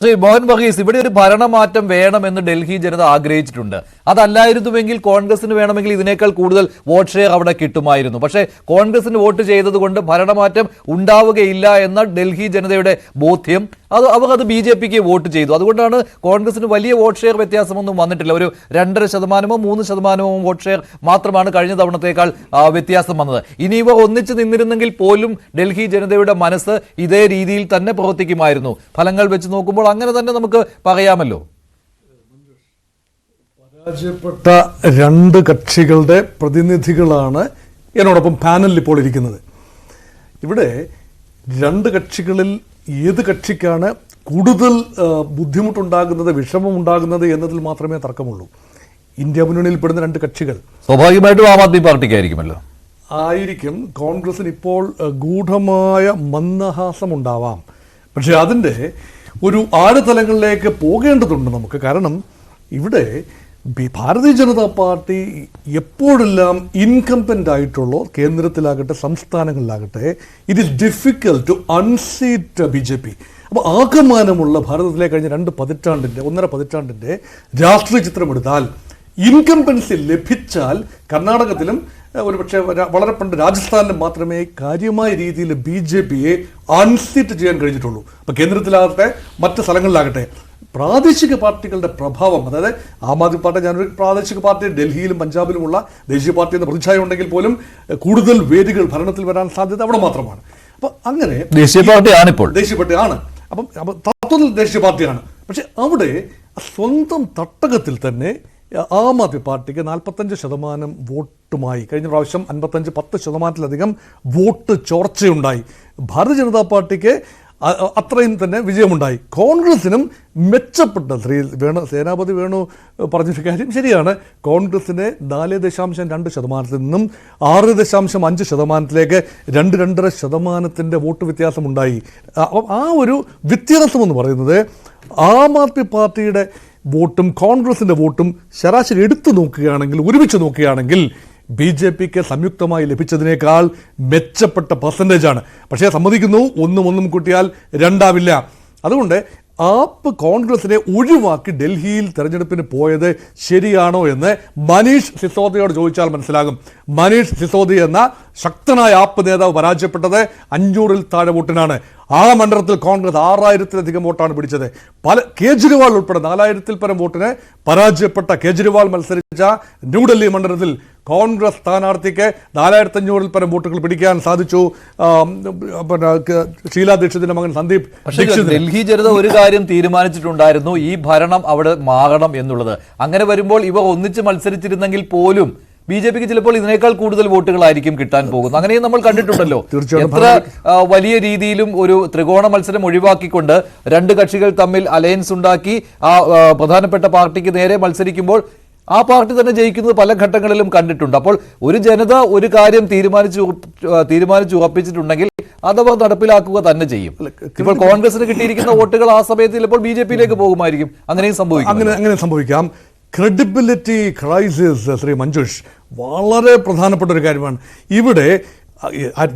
ശ്രീ മോഹൻ ബഗീസ് ഇവിടെ ഒരു ഭരണമാറ്റം വേണമെന്ന് ഡൽഹി ജനത ആഗ്രഹിച്ചിട്ടുണ്ട്. അതല്ലായിരുന്നുവെങ്കിൽ കോൺഗ്രസിന് വേണമെങ്കിൽ ഇതിനേക്കാൾ കൂടുതൽ വോട്ട് ഷെയർ അവിടെ കിട്ടുമായിരുന്നു. പക്ഷേ കോൺഗ്രസിന് വോട്ട് ചെയ്തതുകൊണ്ട് ഭരണമാറ്റം ഉണ്ടാവുകയില്ല എന്ന ഡൽഹി ജനതയുടെ ബോധ്യം അത് അവർ അത് ബി ജെ പിക്ക് വോട്ട് ചെയ്തു. അതുകൊണ്ടാണ് കോൺഗ്രസിന് വലിയ വോട്ട് ഷെയർ വ്യത്യാസമൊന്നും വന്നിട്ടില്ല. ഒരു രണ്ടര ശതമാനമോ മൂന്ന് ശതമാനമോ വോട്ട് ഷെയർ മാത്രമാണ് കഴിഞ്ഞ തവണത്തേക്കാൾ വ്യത്യാസം വന്നത്. ഇനി ഇവ ഒന്നിച്ച് നിന്നിരുന്നെങ്കിൽ പോലും ഡൽഹി ജനതയുടെ മനസ്സ് ഇതേ രീതിയിൽ തന്നെ പ്രവർത്തിക്കുമായിരുന്നു. ഫലങ്ങൾ വെച്ച് നോക്കുമ്പോൾ അങ്ങനെ തന്നെ നമുക്ക് പറയാമല്ലോ. പരാജയപ്പെട്ട രണ്ട് കക്ഷികളുടെ പ്രതിനിധികളാണ് എന്നോടൊപ്പം പാനലിൽ ഇപ്പോൾ ഇരിക്കുന്നത്. ഇവിടെ രണ്ട് കക്ഷികളിൽ ഏത് കക്ഷിക്കാണ് കൂടുതൽ ബുദ്ധിമുട്ടുണ്ടാകുന്നത് വിഷമമുണ്ടാകുന്നത് എന്നതിൽ മാത്രമേ തർക്കമുള്ളൂ. ഇന്ത്യ മുന്നണിയിൽ പെടുന്ന രണ്ട് കക്ഷികൾ. സ്വാഭാവികമായിട്ടും ആം ആദ്മി പാർട്ടിക്കായിരിക്കുമല്ലോ. ആയിരിക്കും. കോൺഗ്രസിന് ഇപ്പോൾ ഗൂഢമായ മന്ദഹാസമുണ്ടാവാം. പക്ഷെ അതിന്റെ ഒരു ആഴതലങ്ങളിലേക്ക് പോകേണ്ടതുണ്ട് നമുക്ക്. കാരണം ഇവിടെ ഭാരതീയ ജനതാ പാർട്ടി എപ്പോഴെല്ലാം ഇൻകംപെന്റ് ആയിട്ടുള്ളോ കേന്ദ്രത്തിലാകട്ടെ സംസ്ഥാനങ്ങളിലാകട്ടെ it is difficult to unseat B J P അപ്പോൾ ആകമാനമുള്ള ഭാരതത്തിലെ കഴിഞ്ഞ രണ്ട് പതിറ്റാണ്ടിന്റെ ഒന്നര പതിറ്റാണ്ടിന്റെ രാഷ്ട്രീയ ചിത്രമെടുത്താൽ ഇൻകംപെൻസി ലഭിച്ചാൽ കർണാടകത്തിലും ഒരു ഒരുപക്ഷെ വളരെ പണ്ട് രാജസ്ഥാനിലും മാത്രമേ കാര്യമായ രീതിയിൽ ബി ജെ പിയെ അൺസീറ്റ് ചെയ്യാൻ കഴിഞ്ഞിട്ടുള്ളൂ. അപ്പോൾ കേന്ദ്രത്തിലാകട്ടെ മറ്റ് സ്ഥലങ്ങളിലാകട്ടെ പ്രാദേശിക പാർട്ടികളുടെ പ്രഭാവം അതായത് ആം ആദ്മി പാർട്ടി ഞാനൊരു പ്രാദേശിക പാർട്ടി ഡൽഹിയിലും പഞ്ചാബിലുമുള്ള ദേശീയ പാർട്ടി എന്ന പ്രതിച്ഛായ ഉണ്ടെങ്കിൽ പോലും കൂടുതൽ വേദികൾ ഭരണത്തിൽ വരാൻ സാധ്യത അവിടെ മാത്രമാണ്. അപ്പോൾ അങ്ങനെ ദേശീയ പാർട്ടിയാണിപ്പോൾ ദേശീയ പാർട്ടിയാണ് അപ്പം അപ്പം തത്വത്തിൽ ദേശീയ പാർട്ടിയാണ് പക്ഷെ അവിടെ സ്വന്തം തട്ടകത്തിൽ തന്നെ ആം ആദ്മി പാർട്ടിക്ക് നാൽപ്പത്തഞ്ച് ശതമാനം വോട്ടുമായി കഴിഞ്ഞ പ്രാവശ്യം അൻപത്തഞ്ച് പത്ത് ശതമാനത്തിലധികം വോട്ട് ചോർച്ചയുണ്ടായി. ഭാരതീയ ജനതാ പാർട്ടിക്ക് അത്രയും തന്നെ വിജയമുണ്ടായി. കോൺഗ്രസിനും മെച്ചപ്പെട്ട ശ്രീ വേണു സേനാപതി വേണു പറഞ്ഞ കാര്യം ശരിയാണ്. കോൺഗ്രസിനെ നാല് ദശാംശം രണ്ട് ശതമാനത്തിൽ നിന്നും ആറ് ദശാംശം അഞ്ച് ശതമാനത്തിലേക്ക് രണ്ട് രണ്ടര ശതമാനത്തിന്റെ വോട്ട് വ്യത്യാസമുണ്ടായി. ആ- ഒരു വ്യത്യാസം എന്ന് പറയുന്നത് ആം ആദ്മി പാർട്ടിയുടെ വോട്ടും കോൺഗ്രസിന്റെ വോട്ടും ശരാശരി എടുത്തു നോക്കുകയാണെങ്കിൽ ഒരുമിച്ച് നോക്കുകയാണെങ്കിൽ ബി ജെ പിക്ക് സംയുക്തമായി ലഭിച്ചതിനേക്കാൾ മെച്ചപ്പെട്ട പെർസെന്റേജ് ആണ്. പക്ഷേ സമ്മതിക്കുന്നു ഒന്നും ഒന്നും കൂട്ടിയാൽ രണ്ടാവില്ല. അതുകൊണ്ട് ആപ്പ് കോൺഗ്രസിനെ ഒഴിവാക്കി ഡൽഹിയിൽ തെരഞ്ഞെടുപ്പിന് പോയത് ശരിയാണോ എന്ന് മനീഷ് സിസോദിയോട് ചോദിച്ചാൽ മനസ്സിലാകും. മനീഷ് സിസോദി എന്ന ശക്തനായ ആപ്പ് നേതാവ് പരാജയപ്പെട്ടത് അഞ്ഞൂറിൽ താഴെ വോട്ടിനാണ്. ആ മണ്ഡലത്തിൽ കോൺഗ്രസ് ആറായിരത്തിലധികം വോട്ടാണ് പിടിച്ചത്. പല കേജ്രിവാൾ ഉൾപ്പെടെ നാലായിരത്തിൽ പരം വോട്ടിന് പരാജയപ്പെട്ട കേജ്രിവാൾ മത്സരിച്ച ന്യൂഡൽഹി മണ്ഡലത്തിൽ കോൺഗ്രസ് സ്ഥാനാർത്ഥിക്ക് നാലായിരത്തി അഞ്ഞൂറിൽ പരം വോട്ടുകൾ പിടിക്കാൻ സാധിച്ചു. പിന്നെ ഷീലാ ദീക്ഷിതിന്റെ മകൻ സന്ദീപ് ഡൽഹി ജനത ഒരു കാര്യം തീരുമാനിച്ചിട്ടുണ്ടായിരുന്നു ഈ ഭരണം അവിടെ മാറണം എന്നുള്ളത്. അങ്ങനെ വരുമ്പോൾ ഇവ ഒന്നിച്ച് മത്സരിച്ചിരുന്നെങ്കിൽ പോലും ബി ജെ പിക്ക് ചിലപ്പോൾ ഇതിനേക്കാൾ കൂടുതൽ വോട്ടുകളായിരിക്കും കിട്ടാൻ പോകുന്നത്. അങ്ങനെയും നമ്മൾ കണ്ടിട്ടുണ്ടല്ലോ. എത്ര വലിയ രീതിയിലും ഒരു ത്രികോണ മത്സരം ഒഴിവാക്കിക്കൊണ്ട് രണ്ട് കക്ഷികൾ തമ്മിൽ അലയൻസ് ഉണ്ടാക്കി ആ, പ്രധാനപ്പെട്ട പാർട്ടിക്ക് നേരെ മത്സരിക്കുമ്പോൾ ആ പാർട്ടി തന്നെ ജയിക്കുന്നത് പല ഘട്ടങ്ങളിലും കണ്ടിട്ടുണ്ട്. അപ്പോൾ ഒരു ജനത ഒരു കാര്യം തീരുമാനിച്ചു തീരുമാനിച്ചു ഉറപ്പിച്ചിട്ടുണ്ടെങ്കിൽ അതവർ നടപ്പിലാക്കുക തന്നെ ചെയ്യും. ഇപ്പോൾ കോൺഗ്രസിന് കിട്ടിയിരിക്കുന്ന വോട്ടുകൾ ആ സമയത്ത് ചിലപ്പോൾ ബി ജെ പിയിലേക്ക് പോകുമായിരിക്കും. അങ്ങനെയും സംഭവിക്കും അങ്ങനെ അങ്ങനെ സംഭവിക്കാം. ക്രെഡിബിലിറ്റി ക്രൈസിസ് ശ്രീ മഞ്ജുഷ് വളരെ പ്രധാനപ്പെട്ട ഒരു കാര്യമാണ്. ഇവിടെ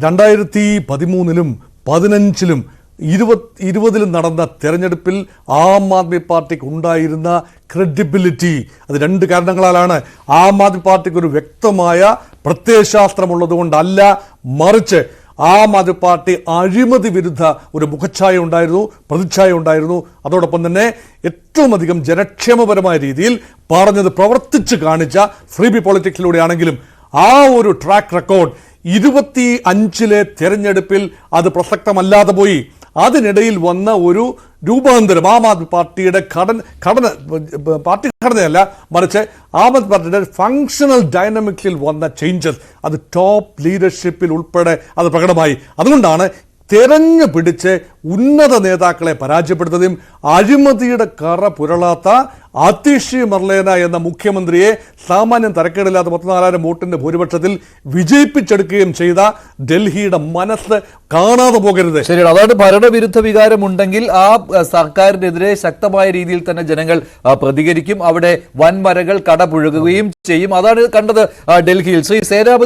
രണ്ടായിരത്തി പതിമൂന്നിലും പതിനഞ്ചിലും ഇരുപത് ഇരുപതിൽ നടന്ന തെരഞ്ഞെടുപ്പിൽ ആം ആദ്മി പാർട്ടിക്ക് ഉണ്ടായിരുന്ന ക്രെഡിബിലിറ്റി അത് രണ്ട് കാരണങ്ങളാലാണ്. ആം ആദ്മി പാർട്ടിക്ക് ഒരു വ്യക്തമായ പ്രത്യയശാസ്ത്രമുള്ളതുകൊണ്ടല്ല മറിച്ച് ആം ആദ്മി പാർട്ടി അഴിമതി വിരുദ്ധ ഒരു മുഖച്ഛായ ഉണ്ടായിരുന്നു പ്രതിച്ഛായ ഉണ്ടായിരുന്നു. അതോടൊപ്പം തന്നെ ഏറ്റവും അധികം ജനക്ഷേമപരമായ രീതിയിൽ പറഞ്ഞത് പ്രവർത്തിച്ച് കാണിച്ച ഫ്രീ ബി പൊളിറ്റിക്സിലൂടെയാണെങ്കിലും ആ ഒരു ട്രാക്ക് റെക്കോർഡ് ഇരുപത്തി അഞ്ചിലെ തെരഞ്ഞെടുപ്പിൽ അത് പ്രസക്തമല്ലാതെ പോയി. അതിനിടയിൽ വന്ന ഒരു രൂപാന്തരം ആം ആദ്മി പാർട്ടിയുടെ ഘടന ഘടന പാർട്ടി ഘടനയല്ല മറിച്ച് ആം ആദ്മി പാർട്ടിയുടെ ഫങ്ഷണൽ ഡൈനമിക്സിൽ വന്ന ചേഞ്ചസ് അത് ടോപ്പ് ലീഡർഷിപ്പിൽ ഉൾപ്പെടെ അത് പ്രകടമായി. അതുകൊണ്ടാണ് തെരഞ്ഞു പിടിച്ച് ഉന്നത നേതാക്കളെ പരാജയപ്പെടുത്തുകയും അഴിമതിയുടെ കറ പുരളാത്ത അതിഷി മർലേന എന്ന മുഖ്യമന്ത്രിയെ സാമാന്യം തരക്കേടില്ലാത്ത പത്തിനാലായിരം വോട്ടിന്റെ ഭൂരിപക്ഷത്തിൽ വിജയിപ്പിച്ചെടുക്കുകയും ചെയ്ത ഡൽഹിയുടെ മനസ്സ് കാണാതെ പോകരുത്. ശരിയാണ്. അതായത് ഭരണവിരുദ്ധ വികാരമുണ്ടെങ്കിൽ ആ സർക്കാരിനെതിരെ ശക്തമായ രീതിയിൽ തന്നെ ജനങ്ങൾ പ്രതികരിക്കും. അവിടെ വൻമരകൾ കടപുഴകുകയും ചെയ്യും. അതാണ് കണ്ടത് ഡൽഹിയിൽ. ശ്രീ സേനാപതി